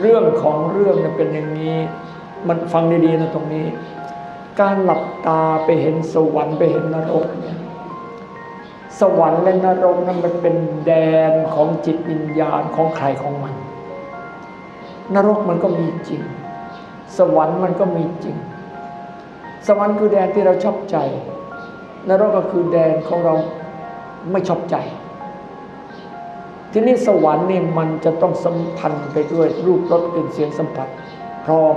เรื่องของเรื่องเนี่ยเป็นอย่างนี้ มันฟังดีๆนะตรงนี้ การหลับตาไปเห็นสวรรค์ไปเห็นนรกเนี่ยสวรรค์และนรกนั้นมันเป็นแดนของจิตวิญญาณของใครของมัน นรกมันก็มีจริง สวรรค์มันก็มีจริง สวรรค์คือแดนที่เราชอบใจ นรกก็คือแดนของเราไม่ชอบใจ ทีนี่สวรรค์นี่มันจะต้องสัมพันธ์ไปด้วยรูปรสกลิ่นเสียงสัมผัส พร้อม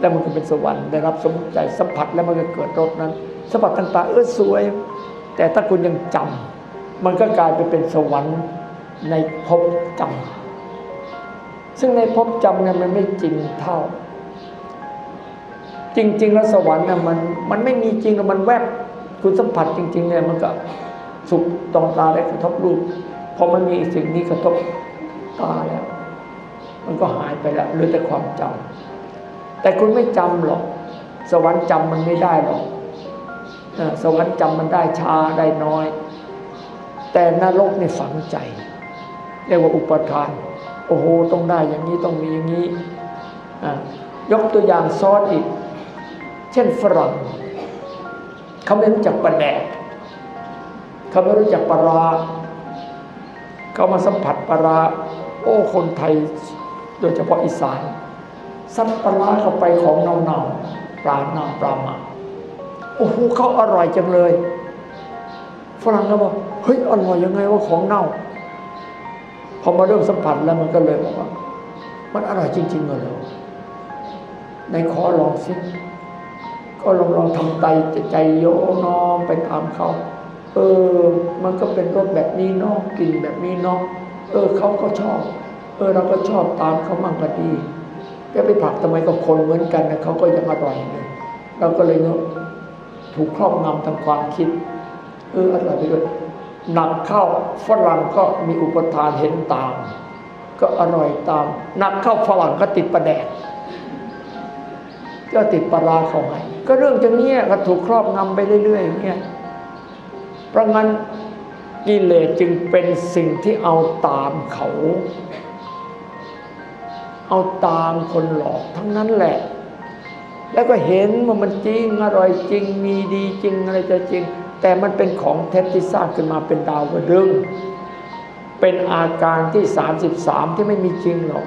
แล้วมันก็เป็นสวรรค์ได้รับสมใจสัมผัสแล้วมันก็เกิดรสนั้นสัมผัสต่างๆเออสวย แต่ถ้าคุณยังจำมันก็กลายไปเป็นสวรรค์ในภพจำซึ่งในภพจำเนี่ยมันไม่จริงเท่า จริง ๆ แล้วสวรรค์น่ะมันมันไม่มีจริงมันแวบคุณสัมผัสจริงๆเนี่ยมันก็สุขตองตาได้กระทบรูป พอมันมีสิ่งนี้กระทบตาแล้ว มันก็หายไปแล้วเหลือแต่ความจำแต่คุณไม่จำหรอก สวรรค์จำมันไม่ได้หรอกสวรรค์จำมันได้ช้าได้น้อย แต่นรกนี่ฝังใจเรียกว่าอุปทาน โอ้โหต้องได้อย่างนี้ต้องมีอย่างนี้ยกตัวอย่างซ้อนอีก เช่นฝรั่งเขาไม่รู้จักปลาแดกเขาไม่รู้จักปลาร้า เขามาสัมผัสปลาโอ้คนไทยโดยเฉพาะอีสานซัดปลาร้าเข้าไปของเน่าๆปลาเน่าปลาหมาโอ้โหเขาอร่อยจังเลย ฝรั่งก็บอกเฮ้ยอร่อยยังไงว่าของเน่า พอมาเริ่มสัมผัสแล้วมันก็เลยบอกว่า มันอร่อยจริงๆเลยในขอลองสิก็ลองลองทำใจใจโยน้อมไปตามเขา เออ มันก็เป็นรสแบบนี้เนาะกลิ่นแบบนี้เนาะเออเขาก็ชอบ เออเราก็ชอบตามเขามั่งก็ดีแกไปผักทำไมกับคนเหมือนกันนะเขาก็ยังอร่อยเลยเราก็เลยเนาะถูกครอบงำทางความคิด เอออร่อยไปด้วยหนักเข้าฝรั่งก็มีอุปทานเห็นตาม ก็อร่อยตามหนักเข้าฝรั่งก็ติดประแดกก็ติดปลาเข้าให้ก็เรื่องจังเนี้ยก็ถูกครอบงำไปเรื่อยๆอย่างเงี้ยเพราะงั้น กิเลสจึงเป็นสิ่งที่เอาตามเขา เอาตามคนหลอกทั้งนั้นแหละ แล้วก็เห็นว่ามันจริงอร่อยจริงมีดีจริงอะไรจะจริง แต่มันเป็นของเท็จที่สร้างขึ้นมาเป็นดาวกระดึงเป็นอาการที่ 33 ที่ไม่มีจริงหรอก